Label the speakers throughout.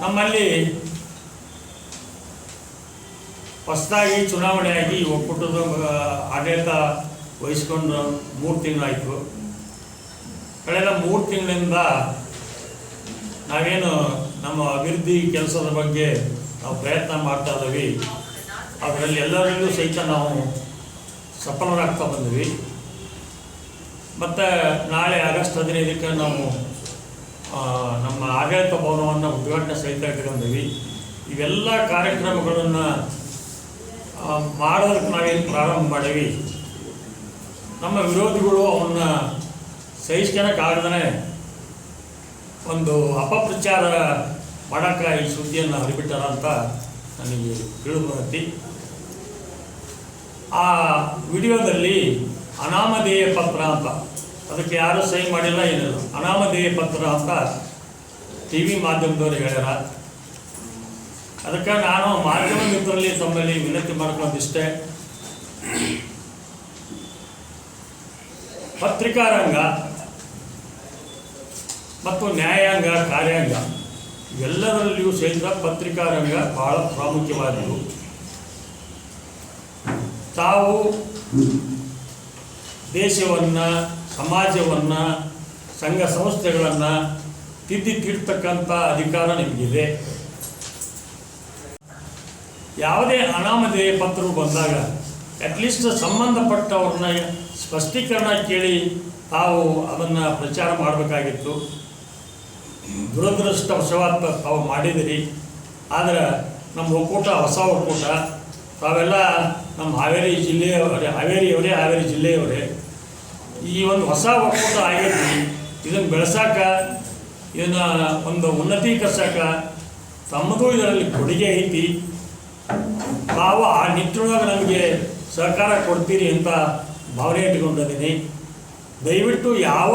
Speaker 1: ನಮ್ಮಲ್ಲಿ ಹೊಸದಾಗಿ ಚುನಾವಣೆಯಾಗಿ ಒಕ್ಕೂಟದ ಆಡಳಿತ ವಹಿಸ್ಕೊಂಡು ಮೂರು ತಿಂಗಳಾಯಿತು ಕಳೆದ ಮೂರು ತಿಂಗಳಿಂದ ನಾವೇನು ನಮ್ಮ ಅಭಿವೃದ್ಧಿ ಕೆಲಸದ ಬಗ್ಗೆ ನಾವು ಪ್ರಯತ್ನ ಮಾಡ್ತಾ ಇದ್ದೀವಿ. ಅದರಲ್ಲಿ ಎಲ್ಲರಿಗೂ ಸಹಿತ ನಾವು ಸಫಲರಾಗ್ತಾ ಬಂದ್ವಿ. ಮತ್ತು ನಾಳೆ ಆಗಸ್ಟ್ ಹದಿನೈದಕ್ಕೆ ನಾವು ನಮ್ಮ ಆಡಳಿತ ಭವನವನ್ನು ಉದ್ಘಾಟನೆ ಸಹಿತ ಇಟ್ಕೊಂಡಿವಿ. ಇವೆಲ್ಲ ಕಾರ್ಯಕ್ರಮಗಳನ್ನು ಮಾಡೋದಕ್ಕೆ ನಾವೇನು ಪ್ರಾರಂಭ ಮಾಡೀವಿ. ನಮ್ಮ ವಿರೋಧಿಗಳು ಅವನ್ನ ಸಹಿಸ್ಕೊಳಕ್ಕಾಗದೇ ಒಂದು ಅಪಪ್ರಚಾರ ಮಾಡೋಕ್ಕೆ ಈ ಸುದ್ದಿಯನ್ನು ಹರಿಬಿಟ್ಟಾರ ಅಂತ ನನಗೆ ತಿಳಿದು ಬಂದೈತಿ ಆ ವಿಡಿಯೋದಲ್ಲಿ ಅನಾಮಧೇಯ ಪತ್ರ ಅಂತ ಅದಕ್ಕೆ ಯಾರೂ ಸಹಿ ಮಾಡಿಲ್ಲ, ಏನಿಲ್ಲ. ಅನಾಮಧೇಯ ಪತ್ರ ಅಂತ ಟಿ ವಿ ಮಾಧ್ಯಮದವರು ಹೇಳ್ಯಾರ. ಅದಕ್ಕೆ ನಾನು ಮಾಧ್ಯಮ ಮಿತ್ರರಲ್ಲಿ ತಮ್ಮಲ್ಲಿ ವಿನಂತಿ ಮಾಡ್ಕೊಂಡಿಷ್ಟೇ. ಪತ್ರಿಕಾ ರಂಗ ಮತ್ತು ನ್ಯಾಯಾಂಗ, ಕಾರ್ಯಾಂಗ, ಎಲ್ಲದರಲ್ಲಿಯೂ ಸಹಿತ ಪತ್ರಿಕಾ ರಂಗ ಬಹಳ ಪ್ರಾಮುಖ್ಯವಾದವು ತಾವು ದೇಶವನ್ನು ಸಮಾಜವನ್ನು, ಸಂಘ ಸಂಸ್ಥೆಗಳನ್ನು ತಿದ್ದಿ ತೀರ್ತಕ್ಕಂಥ ಅಧಿಕಾರ ನಿಮಗಿದೆ. ಯಾವುದೇ ಅನಾಮಧೇಯ ಪತ್ರವು ಬಂದಾಗ ಅಟ್ಲೀಸ್ಟ್ ಸಂಬಂಧಪಟ್ಟವ್ರನ್ನ ಸ್ಪಷ್ಟೀಕರಣ ಕೇಳಿ ತಾವು ಅದನ್ನು ಪ್ರಚಾರ ಮಾಡಬೇಕಾಗಿತ್ತು. ದುರದೃಷ್ಟವಶವಾತ್ ತಾವು ಮಾಡಿದಿರಿ. ಆದರೆ ನಮ್ಮ ಒಕ್ಕೂಟ, ಹೊಸ ಒಕ್ಕೂಟ, ತಾವೆಲ್ಲ ನಮ್ಮ ಹಾವೇರಿ ಜಿಲ್ಲೆಯವರೇ ಹಾವೇರಿಯವರೇ, ಹಾವೇರಿ ಜಿಲ್ಲೆಯವರೇ. ಈ ಒಂದು ಹೊಸ ಒಕ್ಕೂಟ ಆಗೈತಿ ಇದನ್ನು ಬೆಳೆಸಾಕ, ಇದನ್ನು ಒಂದು ಉನ್ನತೀಕರಿಸಾಕ ತಮ್ಮದು ಇದರಲ್ಲಿ ಕೊಡುಗೆ ಐತಿ. ತಾವು ಆ ನಿಟ್ಟಿನೊಳಗೆ ನಮಗೆ ಸಹಕಾರ ಕೊಡ್ತೀರಿ ಅಂತ ಭಾವನೆ ಇಟ್ಕೊಂಡಿದ್ದೀನಿ ದಯವಿಟ್ಟು ಯಾವ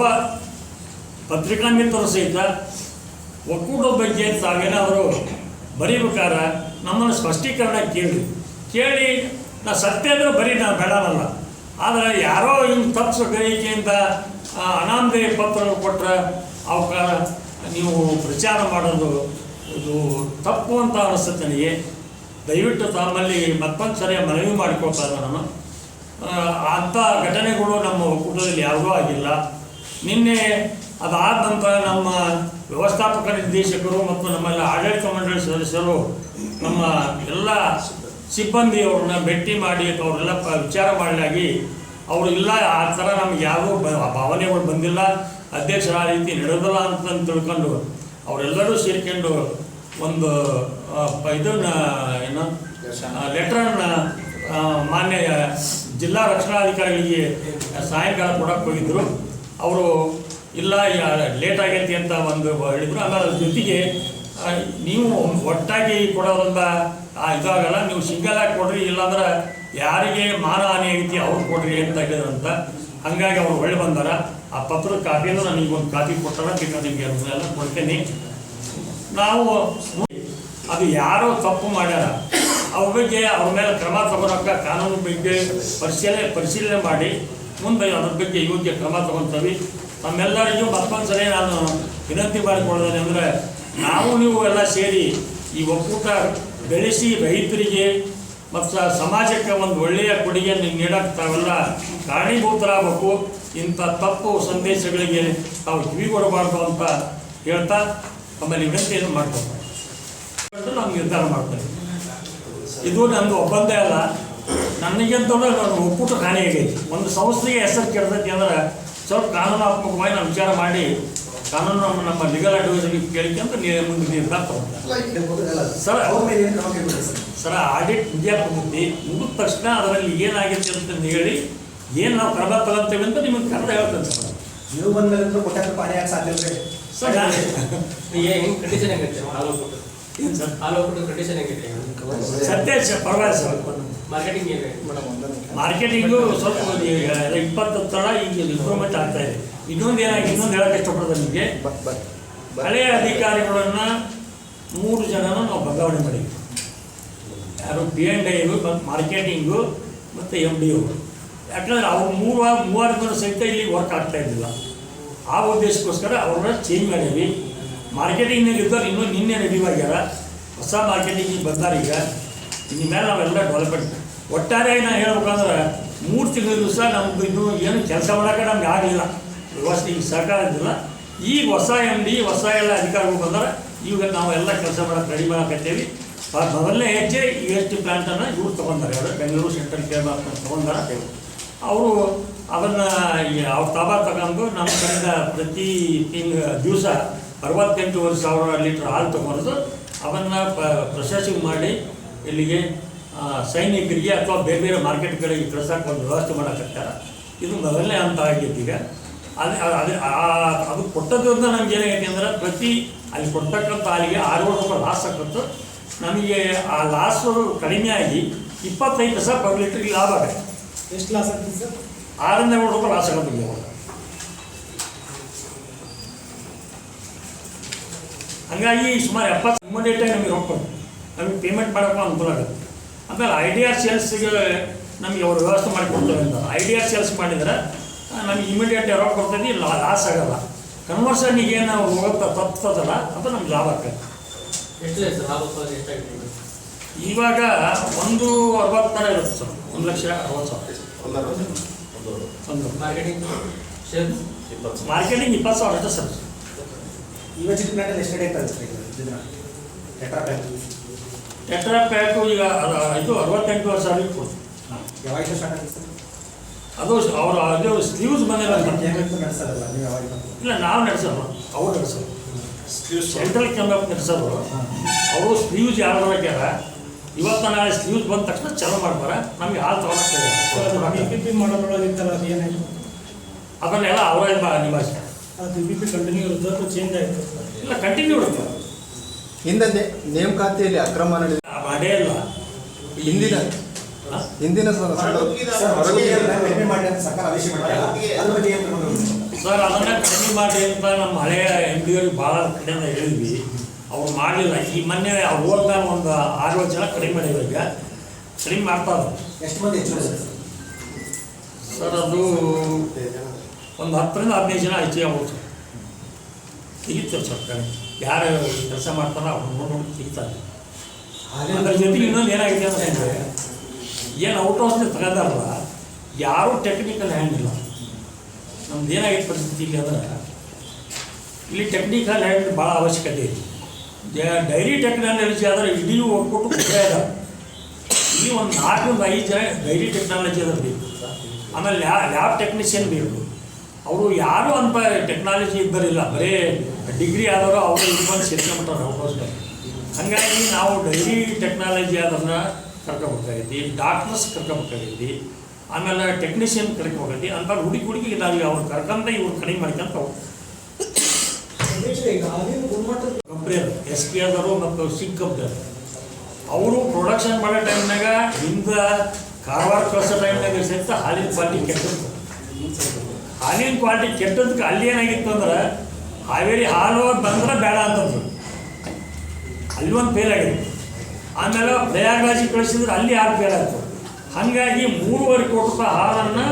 Speaker 1: ಪತ್ರಿಕಾ ಮಿತ್ರರು ಸಹಿತ ಒಕ್ಕೂಟದ ಬಗ್ಗೆ ತಾವೇನಾದರೂ ಬರೀಬೇಕಾದ್ರೆ ನಮ್ಮನ್ನು ಸ್ಪಷ್ಟೀಕರಣ ಕೇಳಿ. ಕೇಳಿ, ನಾ ಸತ್ಯ ಅಂದರೆ ಬರೀ ನಾನು ಬೇಡನಲ್ಲ ಆದರೆ ಯಾರೋ ಹಿಂಗೆ ತಪ್ಪಿಸೋ ಗ್ರಹಿಕೆಯಿಂದ ಅನಾಮಧೇಯ ಪತ್ರ ಕೊಟ್ಟರೆ ಅವಕ್ಕೆ ನೀವು ಪ್ರಚಾರ ಮಾಡೋದು ಇದು ತಪ್ಪು ಅಂತ ಅನಿಸುತ್ತೆ ನನಗೆ. ದಯವಿಟ್ಟು ತಮ್ಮಲ್ಲಿ ಮತ್ತೊಂದು ಸರಿ ಮನವಿ ಮಾಡಿಕೊಳ್ತಾ ನಾನು. ಅಂಥ ಘಟನೆಗಳು ನಮ್ಮ ಒಕ್ಕೂಟದಲ್ಲಿ ಯಾವುದೂ ಆಗಿಲ್ಲ. ನಿನ್ನೆ ಅದಾದ ನಂತರ ನಮ್ಮ ವ್ಯವಸ್ಥಾಪಕ ನಿರ್ದೇಶಕರು ಮತ್ತು ನಮ್ಮೆಲ್ಲ ಆಡಳಿತ ಮಂಡಳಿ ಸದಸ್ಯರು ನಮ್ಮ ಎಲ್ಲ ಸಿಬ್ಬಂದಿಯವ್ರನ್ನ ಭೇಟಿ ಮಾಡಿ ಅವರೆಲ್ಲ ವಿಚಾರ ಮಾಡಲಾಗಿ ಅವರು ಇಲ್ಲ, ಆ ಥರ ನಮ್ಗೆ ಯಾವೂ ಬ ಭಾವನೆಗಳು ಬಂದಿಲ್ಲ. ಅಧ್ಯಕ್ಷರ ಆ ರೀತಿ ನಡೆದಲ್ಲ ಅಂತ ತಿಳ್ಕೊಂಡು ಅವರೆಲ್ಲರೂ ಸೇರಿಕೊಂಡು ಒಂದು ಇದನ್ನ, ಏನು ಲೆಟ್ರನ್ನ ಮಾನ್ಯ ಜಿಲ್ಲಾ ರಕ್ಷಣಾಧಿಕಾರಿಗಳಿಗೆ ಸಾಯಂಕಾಲ ಕೊಡಕ್ಕೆ ಹೋಗಿದ್ರು. ಅವರು ಇಲ್ಲ ಲೇಟ್ ಆಗೈತಿ ಅಂತ ಒಂದು ಹೇಳಿದ್ರು. ಅದ್ರ ಜೊತೆಗೆ ನೀವು ಒಟ್ಟಾಗಿ ಕೊಡೋದ್ರಿಂದ ಆ, ಇದಾಗಲ್ಲ ನೀವು ಸಿಂಗಲ್ ಆಗಿ ಕೊಡ್ರಿ ಇಲ್ಲಾಂದ್ರೆ ಯಾರಿಗೆ ಮಾನಹಾನಿ ಐತಿ ಅವ್ರು ಕೊಡ್ರಿ ಅಂತ ಹೇಳಿದ್ರಂತ ಹಂಗಾಗಿ ಅವ್ರು ಹೊಳ್ಳಿ ಬಂದಾರ. ಆ ಪತ್ರದ ಕಾಪಿಯನ್ನು ನನಗೆ ಒಂದು ಕಾಪಿ ಕೊಟ್ಟಾರ ಬೇಕಾದ್ರೆ ನಿಮಗೆ ಅದನ್ನೆಲ್ಲ ಕೊಡ್ತೇನೆ. ನಾವು ಅದು ಯಾರೋ ತಪ್ಪು ಮಾಡ್ಯಾರ ಅವ್ರ ಬಗ್ಗೆ ಅವ್ರ ಮೇಲೆ ಕ್ರಮ ತಗೊಳಕ ಕಾನೂನು ಬಗ್ಗೆ ಪರಿಶೀಲನೆ ಪರಿಶೀಲನೆ ಮಾಡಿ ಮುಂದೆ ಅದ್ರ ಬಗ್ಗೆ ಯೋಗ್ಯ ಕ್ರಮ ತಗೊಳ್ತೀವಿ ನಮ್ಮೆಲ್ಲರಿಗೂ ಮತ್ತೊಂದು ಸರಿ ನಾನು ವಿನಂತಿ ಮಾಡಿಕೊಳ್ಳೋದೇನೆ ಅಂದರೆ ನಾವು ನೀವು ಎಲ್ಲ ಸೇರಿ ಈ ಒಕ್ಕೂಟ ಬೆಳೆಸಿ ರೈತರಿಗೆ ಮತ್ತು ಸಮಾಜಕ್ಕೆ ಒಂದು ಒಳ್ಳೆಯ ಕೊಡುಗೆಯನ್ನು ನೀಡಕ್ಕೆ ತಾವೆಲ್ಲ ಕಾರಣೀಭೂತರಾಗಬೇಕು. ಇಂಥ ತಪ್ಪು ಸಂದೇಶಗಳಿಗೆ ತಾವು ಕಿವಿಗೊಡಬಾರ್ದು ಅಂತ ಹೇಳ್ತಾ ತಮ್ಮಲ್ಲಿ ವಿನಂತಿಯನ್ನು ಮಾಡ್ಕೊಂಡು ನಾವು ನಿರ್ಧಾರ ಮಾಡ್ತೇನೆ ಇದು ನಂದು ಒಬ್ಬಂದೇ ಅಲ್ಲ. ನನಗಿಂತ ನಾನು ಒಕ್ಕೂಟ ಹಾನಿಯಾಗೈತಿ ಒಂದು ಸಂಸ್ಥೆಗೆ ಹೆಸರು ಕೆಡ್ತೈತಿ ಅಂದ್ರೆ ಸ್ವಲ್ಪ ಕಾನೂನಾತ್ಮಕವಾಗಿ ನಾನು ವಿಚಾರ ಮಾಡಿ ಕಾನೂನು ನಮ್ಮ ನಮ್ಮ ಲೀಗಲ್ ಅಡ್ವೈಸರಿಗೆ ಕೇಳಿಕೊಂತ ನೀವು ಮುಂದೆ ನೀವು ಪ್ರಾಪ್ತ ಸರ್
Speaker 2: ಅವ್ರ ಮೇಲೆ ಏನು ಸರ್
Speaker 1: ಆಡಿಟ್ ಮುಗಿಯಕ್ಕೆ ಬಂದಿದ್ದಿ ಮುಗಿದ ತಕ್ಷಣ ಅದರಲ್ಲಿ ಏನಾಗಿದೆ ಅಂತ ಹೇಳಿ ಏನು ನಾವು ಕ್ರಮ ತಗೊಂತೇವೆ ಅಂತ ನಿಮಗೆ ಕರೆದ ಹೇಳ್ತೇನೆ ಸರ್.
Speaker 2: ನೀವು ಬಂದ ಮೇಲೆ ಪಾಡಿ ಪಾನಿ ಯಾಕೆ ಸಾಧ್ಯ
Speaker 1: ಸರ್
Speaker 3: ಹೆಂಗ್ ಕಂಡೀಷನ್ ಹೆಂಗೈತೆ ಹಾಲು ಕೊಟ್ಟು.
Speaker 1: ಏನು ಸರ್?
Speaker 3: ಹಾಲು ಕೊಟ್ಟು ಕಂಡೀಷನ್ ಹೆಂಗೈತೆ
Speaker 1: ಸತ್ಯ ಸರ್ ಪರವಾಗಿಲ್ಲ ಸರ್
Speaker 3: ಮಾರ್ಕೆಟಿಂಗ್
Speaker 1: ಮಾರ್ಕೆಟಿಂಗು ಸ್ವಲ್ಪ ಈಗ ಇಪ್ಪತ್ತು ತಡ ಈಗ ಇಂಪ್ರೂವ್ಮೆಂಟ್ ಆಗ್ತಾ ಇದೆ. ಇನ್ನೊಂದು ಏನಾಗಿ ಇನ್ನೊಂದು ಹೇಳಕ್ಕೆ ಇಷ್ಟಪಡೋದು ನಿಮಗೆ. ಹಳೆಯ ಅಧಿಕಾರಿಗಳನ್ನ ಮೂರು ಜನನ ನಾವು ಬದಲಾವಣೆ ಮಾಡಿದ್ವಿ. ಯಾರು ಪಿ ಆ್ಯಂಡ್ ಐದು ಮತ್ತು ಮಾರ್ಕೆಟಿಂಗು ಮತ್ತು ಎಂ ಡಿ ಅವರು ಯಾಕಂದ್ರೆ ಅವ್ರು ಮೂರು ಮೂವರು ಸಹಿತ ಇಲ್ಲಿ ವರ್ಕ್ ಆಗ್ತಾ ಇದ್ದಿಲ್ಲ. ಆ ಉದ್ದೇಶಕ್ಕೋಸ್ಕರ ಅವ್ರನ್ನ ಚೇಂಜ್ ಮಾಡೀವಿ ಮಾರ್ಕೆಟಿಂಗ್ನಾಗ ಇದ್ದವ್ರು ಇನ್ನೂ ನಿನ್ನೆ ರೆಡಿ ಆಗ್ಯಾರ ಹೊಸ ಮಾರ್ಕೆಟಿಂಗಿಗೆ ಬಂದಾರ ಈಗ. ಇನ್ನು ಮೇಲೆ ನಾವೆಲ್ಲ ಡೆವಲಪ್ಮೆಂಟ್ ಒಟ್ಟಾರೆ ನಾನು ಹೇಳ್ಬೇಕಂದ್ರೆ ಮೂರು ತಿಂಗಳ ದಿವಸ ನಮ್ಗೆ ಇನ್ನೂ ಏನು ಕೆಲಸ ಮಾಡೋಕೆ ನಮ್ಗೆ ಆಗಲಿಲ್ಲ. ವ್ಯವಸ್ಥೆ ಈಗ ಸರ್ಕಾರ ಇದ್ದಿಲ್ಲ. ಈಗ ಹೊಸ ಎಂ ಡಿ ಹೊಸ ಎಲ್ಲ ಅಧಿಕಾರಿಗಳು ಬಂದರೆ. ಈಗ ನಾವೆಲ್ಲ ಕೆಲಸ ಮಾಡೋಕೆ ರೆಡಿ ಮಾಡಕತ್ತೇವಿ. ಮೊದಲನೇ ಹೆಜ್ಜೆ ಯು ಎಸ್ ಟಿ ಪ್ಲಾಂಟನ್ನು ಇವ್ರು ತೊಗೊಂಡಾರೆ. ಅವರು ಬೆಂಗಳೂರು ಸೆಂಟ್ರಲ್ ಕೇರ್ ಅಂತ ತೊಗೊಂಡಾರ ಅವರು ಅದನ್ನು ಅವ್ರ ತಾಬಾ ತಗೊಂಡು ನಮ್ಮ ಕಡೆಯಿಂದ ಪ್ರತಿ ತಿಂಗ್, ದಿವಸ ಅರವತ್ತೆಂಟೂವರೆ ಸಾವಿರ ಲೀಟ್ರ್ ಹಾಲು ತೊಗೊಂಡು ಅದನ್ನು ಪ್ರೊಸೆಸಿಂಗ್ ಮಾಡಿ ಇಲ್ಲಿಗೆ ಸೈನಿಕರಿಗೆ ಅಥವಾ ಬೇರೆ ಬೇರೆ ಮಾರ್ಕೆಟ್ಗಳಿಗೆ ಕಳ್ಸೋಕೆ ಒಂದು ವ್ಯವಸ್ಥೆ ಮಾಡಕತ್ತಾರ. ಇದು ಮೊದಲನೇ ಹಂತ ಆಗೈತಿ ಈಗ ಅದು ಅದು ಆ- ಅದು ಕೊಟ್ಟದ್ರಿಂದ ನಮ್ಗೆ ಏನಾಗೈತಿ ಅಂದ್ರೆ ಪ್ರತಿ ಅಲ್ಲಿ ಕೊಡ್ತಕ್ಕಂಥ ಹಾಲಿಗೆ ಆರುವರೆ ರೂಪಾಯಿ ಲಾಸ್ ಆಗುತ್ತೆ ನಮಗೆ ಆ ಲಾಸು ಕಡಿಮೆ ಆಗಿ ಇಪ್ಪತ್ತೈದು ಪೈಸೆ ಪರ್ ಲೀಟ್ರಿಗೆ ಲಾಭ ಆಗುತ್ತೆ.
Speaker 4: ಎಷ್ಟು ಲಾಸ್ ಆಗ್ತದೆ ಸರ್?
Speaker 1: ಆರರಿಂದ ಏಳು ರೂಪಾಯಿ ಲಾಸ್ ಆಗುತ್ತೆ ಇವಾಗ. ಹಂಗಾಗಿ ಸುಮಾರು ಎಪ್ಪತ್ತು ಇಮಿಡಿಯೇಟಾಗಿ ನಮಗೆ ರೊಕ್ಕ. ನಮಗೆ ಪೇಮೆಂಟ್ ಮಾಡೋಕ್ಕೂ ಅನುಕೂಲ ಆಗುತ್ತೆ. ಆಮೇಲೆ ಸಿ ಸೇಲ್ಸ್ಗೆ ನಮಗೆ ಅವರು ವ್ಯವಸ್ಥೆ ಮಾಡಿ ಕೊಡ್ತಾರೆ ಡಿ ಆರ್ ಸೇಲ್ಸ್ ಮಾಡಿದ್ರೆ ನಮಗೆ ಇಮಿಡಿಯೇಟ್ ರೊಕ್ಕ ಲಾ ಲಾಸ್ ಆಗಲ್ಲ. ಕನ್ವರ್ಷನ್ಗೆ ಏನು ಹೋಗುತ್ತಾ ತಪ್ತದಲ್ಲ ಅದು ನಮ್ಗೆ ಲಾಭ ಆಗ್ತದೆ? ಇವಾಗ ಒಂದು ಅರವತ್ತರ ಇರುತ್ತೆ ಸರ್. ಒಂದು ಲಕ್ಷ ಅರವತ್ತು ಸಾವಿರ. ಒಂದು
Speaker 3: ಮಾರ್ಕೆಟಿಂಗ್
Speaker 1: ಇಪ್ಪತ್ತು ಸಾವಿರ ಇದೆ ಸರ್.
Speaker 2: ಯುವ ಜಿಟಿ ಪ್ಲಾಂಟಲ್ಲಿ ಎಷ್ಟು ಡೇಟ್ ಆಗುತ್ತೆ ಟೆಟ್ರಾ ಪ್ಯಾಕ್
Speaker 1: ಎಟ್ರಾ ಪ್ಯಾಕು ಈಗ ಅದ- ಇದು ಅರವತ್ತೆಂಟು ವರ್ಷ ಆಗಿ ಕೊಡ್ತೀವಿ
Speaker 2: ಯಾವಾಗ ಸ್ಟಾರ್ಟ್ ಆಗುತ್ತೆ ಸರ್?
Speaker 1: ಅದು ಅವರು ಅಲ್ಲಿ ಸ್ಲೀವ್ಸ್
Speaker 2: ಯಾವಾಗ
Speaker 1: ಇಲ್ಲ ನಾವು ನಡೆಸೋಲ್ಲ ಅವ್ರು ಸ್ಲೀವ್ಸ್ ಸೆಂಟ್ರಲ್ ಕ್ಯಾಮ್ರಾ ನಡೆಸೋರು ಅವರು ಸ್ಲೀವ್ಸ್ ಯಾರು ಹಾಕ್ಯಾರ ಇವತ್ತು ನಾಳೆ ಸ್ಲೀವ್ಸ್ ಬಂದ ತಕ್ಷಣ ಚಾಲೂ ಮಾಡ್ತಾರೆ. ನಮಗೆ ಹಾಲು
Speaker 4: ಪಿ ಮಾಡೋದ್ರೊಳಗಿತ್ತಲ್ಲ ಅದು ಏನಾಯ್ತು?
Speaker 1: ಅದನ್ನೆಲ್ಲ ಅವರೇ ನಿಭಾಯಿಸ್ತಾರೆ
Speaker 4: ಅದು ಬಿ ಪಿ ಕಂಟಿನ್ಯೂ ಇರುತ್ತೆ ಅಥವಾ ಚೇಂಜ್ ಆಯಿತು.
Speaker 1: ಇಲ್ಲ ಕಂಟಿನ್ಯೂ ಇರುತ್ತೆ.
Speaker 5: ಹಿಂದೆ ನೇಮಕಾತಿಯಲ್ಲಿ ಅಕ್ರಮ ನಡೆದ
Speaker 1: ಆ ಮಾಡೇ ಇಲ್ಲ
Speaker 5: ಹಿಂದಿನ? ಹಿಂದಿನ
Speaker 2: ಸರ್ ಕಡಿಮೆ
Speaker 1: ಅದನ್ನ ಕಡಿಮೆ ಮಾಡಿ ಅಂತ ನಮ್ಮ ಹಳೆಯ ಎಂ ಪಿ ಅವ್ರಿಗೆ ಭಾಳ ಕಡೆಯಿಂದ ಹೇಳಿದ್ವಿ. ಅವ್ರು ಮಾಡಲಿಲ್ಲ. ಈ ಮೊನ್ನೆ ಅವ್ರು ಹೋದಾಗ ಒಂದು ಆರು ಜನ ಕಡಿಮೆ ಮಾಡಿದ್ರು ಈಗ. ಕಡಿಮೆ ಮಾಡ್ತಾ ಇದ್ದಾರೆ.
Speaker 2: ಎಷ್ಟು ಮಂದಿ ಹೆಚ್ಚು ಸರ್
Speaker 1: ಅದು ಒಂದು ಹತ್ತರಿಂದ ಹದಿನೈದು ಜನ ಹೆಚ್ಚಿಗೆ ಆಗ್ಬೋದು ಸರ್. ತೆಗಿತಾರೆ ಸರ್ ಕಡಿಮೆ. ಯಾರು ಕೆಲಸ ಮಾಡ್ತಾರೋ ಅವ್ರು ನೋಡಿ ನೋಡಿ ತೆಗಿತಾರೆ ಅದ್ರ ಜೊತೆಗೆ ಇನ್ನೊಂದು ಏನಾಗಿದೆ ಅಂತಂದರೆ ಏನು ಔಟ್ ಹೌಸ್ನ ತಗೋದಾರಲ್ಲ ಯಾರೂ ಟೆಕ್ನಿಕಲ್ ಹ್ಯಾಂಡ್ ಇಲ್ಲ. ನಮ್ದು ಏನಾಗಿತ್ತು ಪರಿಸ್ಥಿತಿ ಇಲ್ಲಿ ಅಂದ್ರೆ, ಇಲ್ಲಿ ಟೆಕ್ನಿಕಲ್ ಹ್ಯಾಂಡ್ ಭಾಳ ಅವಶ್ಯಕತೆ ಇದೆ ಡೈರಿ ಟೆಕ್ನಾಲಜಿ ಆದರೆ ಇಡೀ ಒಟ್ಬಿಟ್ಟು ಕುದುರೆ ಇದಾವೆ ಇಲ್ಲಿ ಒಂದು ನಾಲ್ಕರಿಂದ ಐದು ಜನ ಡೈರಿ ಟೆಕ್ನಾಲಜಿ ಅದ್ರ ಬೇಕು. ಆಮೇಲೆ ಲ್ಯಾ ಲ್ಯಾಬ್ ಟೆಕ್ನಿಷಿಯನ್ ಬೇಕು? ಅವರು ಯಾರು ಅಂತ ಟೆಕ್ನಾಲಜಿ ಇದ್ದರಿಲ್ಲ, ಬರೀ ಡಿಗ್ರಿ ಆದವರು ಅವರು ಇಲ್ಲಿ ಬಂದು ಸೇರ್ಕೊಂಡ್ಬಿಟ್ಟಾರೆ ಔಟ್ಹೌಸ್ನಲ್ಲಿ ಹಾಗಾಗಿ ನಾವು ಡೈರಿ ಟೆಕ್ನಾಲಜಿ ಅದನ್ನು ಕರ್ಕೊಬೇಕಾಗೈತಿ ಡಾಕ್ಟರ್ಸ್ ಕರ್ಕೊಬೇಕಾಗೈತಿ ಆಮೇಲೆ ಟೆಕ್ನಿಷಿಯನ್ ಕರ್ಕೋಬೇಕೈತಿ ಅಂತ ಹುಡುಗಿ ಹುಡುಗಿ ನಾವು ಅವ್ರು ಕರ್ಕೊಂಡ ಇವ್ರು ಕಡಿಮೆ ಮಾಡ್ಕೊಂತ ಹೋಗ್ತೀವಿ
Speaker 4: ಈಗ ಹಾಲಿನ ಗುಣಮಟ್ಟದ
Speaker 1: ಕಂಪ್ನಿ ಎಸ್ ಪಿ ಆದವರು ಮತ್ತು ಸಿಗ್ ಕಂಪ್ನಿ ಅವರು ಪ್ರೊಡಕ್ಷನ್ ಮಾಡೋ ಟೈಮ್ನಾಗ ಹಿಂದ ಕಾರವಾರ ಕಳಿಸೋ ಟೈಮ್ನಾಗ ಸಹಿತ ಹಾಲಿನ ಕ್ವಾಲಿಟಿ ಕೆಟ್ಟದ್ದು. ಹಾಲಿನ ಕ್ವಾಲಿಟಿ ಕೆಟ್ಟದಕ್ಕೆ ಅಲ್ಲಿ ಏನಾಗಿತ್ತು ಅಂದ್ರೆ, ಹಾವೇರಿ ಹಾಲು ಬಂದ್ರೆ ಬೇಡ ಅಂತಂದ್ರು. ಅಲ್ಲಿ ಒಂದು ಫೇಲ್ ಆಗಿತ್ತು ಆಮೇಲೆ ಪ್ರಯಾಗರಾಜಿ ಕಳಿಸಿದ್ರೆ ಅಲ್ಲಿ ಯಾರು ಫೇಲ್ ಹಾಗಾಗಿ ಮೂರುವರೆ ಕೋಟಿ ರೂಪಾಯಿ ಹಾಲನ್ನು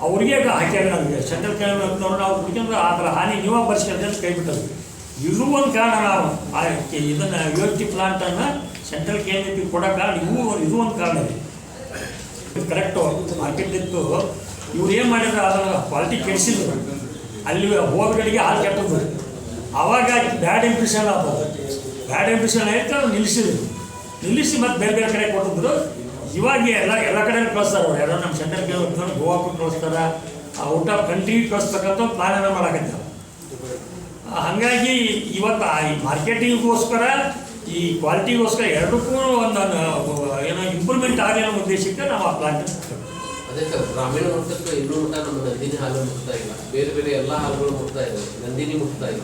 Speaker 1: ಅವ್ರಿಗೆ ಹಾಕ್ಯಾರ ನಮಗೆ. ಸೆಂಟ್ರಲ್ ಕ್ಯಾಬಿನೆಟ್ನವ್ರು ನಾವು ಕುಡಿಕೊಂಡ್ರೆ ಆ ಥರ ಹಾನಿ ನೀವು ಬರ್ಸ್ಕೊಂಡ್ರೆ ಕೈ ಬಿಟ್ಟದ್ದು ಇದು ಒಂದು ಕಾರಣ ನಾವು. ಇದನ್ನು ಕೆ- ಇದನ್ನ ಯು ಎಸ್ ಟಿ ಪ್ಲಾಂಟನ್ನು ಸೆಂಟ್ರಲ್ ಕೆ ಎಂ ಪಿ ಕೊಡೋ ಕಾರಣ ಇವು ಇದು ಒಂದು ಕಾರಣ ಇದೆ. ಕರೆಕ್ಟು ಮಾರ್ಕೆಟ್ ಇತ್ತು. ಇವ್ರು ಏನು ಮಾಡಿದ್ರು ಅದನ್ನು ಕ್ವಾಲಿಟಿ ಕೆಡಿಸಿದ್ರು. ಅಲ್ಲಿ ಹೋದ್ಗಳಿಗೆ ಹಾಲು ಕೆಟ್ಟದ್ದು. ಅವಾಗ ಬ್ಯಾಡ್ ಇಂಪ್ರೆಷನ್ ಆಗ್ತದೆ ಬ್ಯಾಡ್ ಇಂಪ್ರೆಷನ್ ಆಯಿತು ನಿಲ್ಲಿಸಿದ್ರು ನಿಲ್ಲಿಸಿ ಮತ್ತೆ ಬೇರೆ ಬೇರೆ ಕಡೆ ಕೊಟ್ಟಿದ್ರು. ಇವಾಗ ಎಲ್ಲ ಎಲ್ಲ ಕಡೆ ಕಳಿಸ್ತಾರೆ ಅವ್ರು. ಯಾರೋ ನಮ್ಮ ಸೆಂಟ್ರಲ್ಗೆ ಗೋವಾಕ್ಕೂ ಕಳಿಸ್ತಾರೆ. ಔಟ್ ಆಫ್ ಕಂಟ್ರಿ ಕಳಿಸ್ತಕ್ಕಂಥ ಪ್ಲಾನ್ ಮಾಡಕತ್ತಾರೆ. ಹಾಗಾಗಿ ಇವತ್ತು ಈ ಮಾರ್ಕೆಟಿಂಗ್ಗೋಸ್ಕರ ಈ ಕ್ವಾಲಿಟಿಗೋಸ್ಕರ ಎರಡಕ್ಕೂ ಒಂದು ಏನೋ ಇಂಪ್ರೂವ್ಮೆಂಟ್ ಆಗಲಿ ಅನ್ನೋ ಉದ್ದೇಶಕ್ಕೆ ನಾವು ಆ ಪ್ಲಾಂಟ್
Speaker 6: ಅದೇ ಸರ್ ಗ್ರಾಮೀಣ ಮಟ್ಟಕ್ಕೆ ಇನ್ನೂ ಮಟ್ಟ ನಮ್ಮ ನಂದಿನಿ ಹಾಲು ಮುಟ್ತಾ ಇಲ್ಲ. ಬೇರೆ ಬೇರೆ ಎಲ್ಲ ಹಾಲುಗಳು ಮುಟ್ತಾ ಇದೆ ನಂದಿನಿ ಮುಟ್ತಾ ಇಲ್ಲ.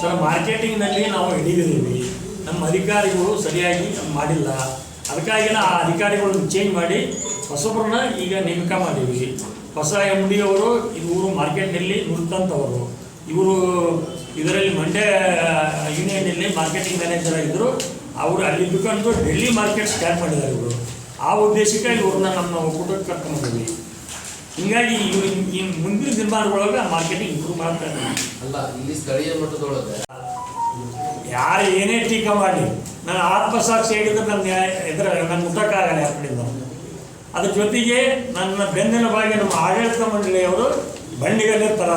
Speaker 1: ಸರ್ ಮಾರ್ಕೆಟಿಂಗ್ನಲ್ಲಿ ನಾವು ಹಿಡಿದಿದ್ದೀವಿ. ನಮ್ಮ ಅಧಿಕಾರಿಗಳು ಸರಿಯಾಗಿ ಮಾಡಿಲ್ಲ. ಅದಕ್ಕಾಗಿ ಆ ಅಧಿಕಾರಿಗಳನ್ನು ಚೇಂಜ್ ಮಾಡಿ ಹೊಸಬ್ರನ್ನ ಈಗ ನೇಮಕ ಮಾಡಿದ್ವಿ. ಹೊಸ ಎಂ ಡಿ ಅವರು ಇವರು ಮಾರ್ಕೆಟ್ನಲ್ಲಿ ನುರಿತಂಥವರು ಇವರು ಇದರಲ್ಲಿ ಮಂಡ್ಯ ಯೂನಿಯನ್ನಲ್ಲಿ ಮಾರ್ಕೆಟಿಂಗ್ ಮ್ಯಾನೇಜರ್ ಆಗಿದ್ದರು. ಅವರು ಅಲ್ಲಿ ದುಕಾನ್ದು ಡೆಲ್ಲಿ ಮಾರ್ಕೆಟ್ ಸ್ಟಾರ್ಟ್ ಮಾಡಿದ್ದಾರೆ ಇವರು. ಆ ಉದ್ದೇಶಕ್ಕೆ ಇವ್ರನ್ನ ನಮ್ಮ ಒಕ್ಕೂಟಕ್ಕೆ ಕರ್ಕೊಂಡ್ಬಂದಿವಿ ಹಿಂಗಾಗಿ ಇವ್ರು ಈ ಮುಂದಿನ ದಿನಮಾನಗಳೊಳಗೆ ಮಾರ್ಕೆಟಿಂಗ್ ಇಂಪ್ರೂವ್ ಮಾಡ್ತಾರೆ
Speaker 6: ಅಲ್ಲ, ಇಲ್ಲಿ ಸ್ಥಳೀಯ ಮಟ್ಟದೊಳಗೆ
Speaker 1: ಯಾರು ಏನೇ ಟೀಕೆ ಮಾಡಿ ನನ್ನ ಆತ್ಮಸಾಕ್ಷಿ ಹೇಳಿದ್ರೆ ನನ್ನ ನ್ಯಾಯ ಎದ್ರ ನನ್ನ ಮುಟ್ಟಕ್ಕಾಗಲ್ಲ ಆ ಕಡೆಯಿಂದ ಅದ್ರ ಜೊತೆಗೆ ನನ್ನ ಬೆನ್ನಿನ ಬಾಗಿ ನಮ್ಮ ಆಡಳಿತ ಮಂಡಳಿಯವರು ಬಂಡಿಗಲ್ಲೇ ತರ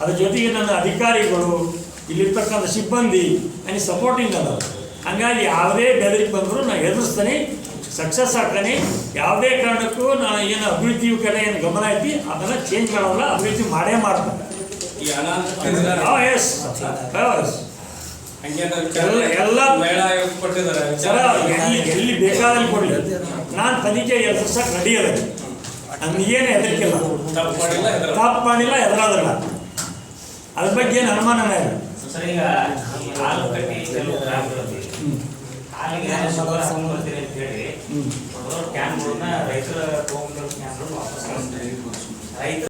Speaker 1: ಅದ್ರ ಜೊತೆಗೆ ನನ್ನ ಅಧಿಕಾರಿಗಳು ಇಲ್ಲಿರ್ತಕ್ಕಂಥ ಸಿಬ್ಬಂದಿ ನನಗೆ ಸಪೋರ್ಟಿಂಗ್ ಅದ ಹಂಗಾಗಿ ಯಾವುದೇ ಬೆದರಿಕೆ ಬಂದರೂ ನಾನು ಎದುರಿಸ್ತೀನಿ ಸಕ್ಸಸ್ ಆಗ್ತಾನೆ. ಯಾವುದೇ ಕಾರಣಕ್ಕೂ ನಾನು ಏನು ಅಭಿವೃದ್ಧಿ ಕಡೆ ಏನು ಗಮನ ಐತಿ ಅದನ್ನು ಚೇಂಜ್ ಮಾಡೋಲ್ಲ ಅಭಿವೃದ್ಧಿ ಮಾಡೇ ಮಾಡ್ತಾರೆ ಎಸ್ ಎಸ್ ಎಲ್ಲ- ಸರ ಎಲ್ಲಿ ಎಲ್ಲಿ ಬೇಕಾದಲ್ಲಿ ಕೊಡಲಿ ನಾನು ತನಿಖೆ ಎದುರ್ಸಕ್ಕೆ ರೆಡಿ ಅದ. ನನಗೇನು ಹೆದರಿಕಿಲ್ಲ
Speaker 7: ತಪ್ಪು ಮಾಡಿಲ್ಲ ಹೆದರ
Speaker 1: ತಪ್ಪು ಮಾಡಿಲ್ಲ ಎದುರಾದಲ್ಲ ಅದ್ರ ಬಗ್ಗೆ ಏನು ಅನುಮಾನನೇ ಇಲ್ಲ.
Speaker 8: ಸರ್ ಈಗ ಹಾಲು ಕಟ್ಟಿ ಕೆಲವು ಗ್ರಾಮಗಳಲ್ಲಿ ಹಾಲಿಗೆ ಹಾಕ್ಕೊಳ್ತೀರಿ ಅಂತ ಹೇಳಿ. ಕ್ಯಾನ್ಗಳನ್ನ ರೈತರ ತಗೊಂಡ್ರ ಕ್ಯಾನ್ಗಳು ವಾಪಸ್ ರೈತರ